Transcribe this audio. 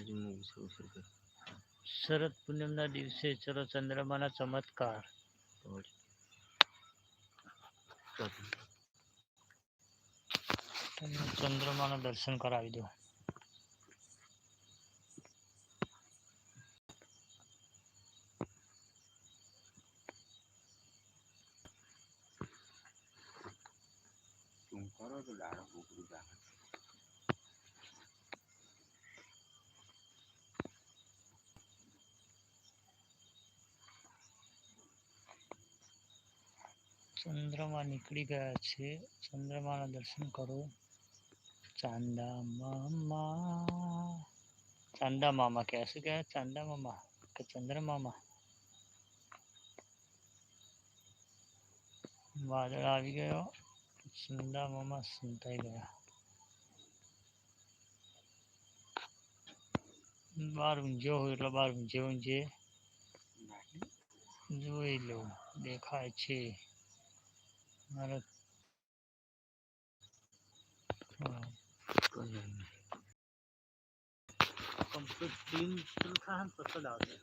ગરજીનું ઉછળ ઉછળ કરે. શરદ પૂનમના દિવસે ચલો ચંદ્રમાના ચમત્કાર વળી. ચાલો. તમને ચંદ્રમાના દર્શન કરાવી દો તું કરો તો દાડો ઉકળી જાય ચંદ્રમા નીકળી ગયા છે ચંદ્રમાના દર્શન કરો ચાંદા મામા ચાંદા મામા કહે શું કહે ચાંદા મામા કે ચંદ્રમામા વાદળ આવી ગયો ચંદા મામા સંતાઈ ગયા બાર ઊંઝો હોય એટલે બાર ઊંઝે ઊંઝે જોઈ લો દેખાય છે भारत कंप्लीट तीन फुल का हम पत्ता डाल दें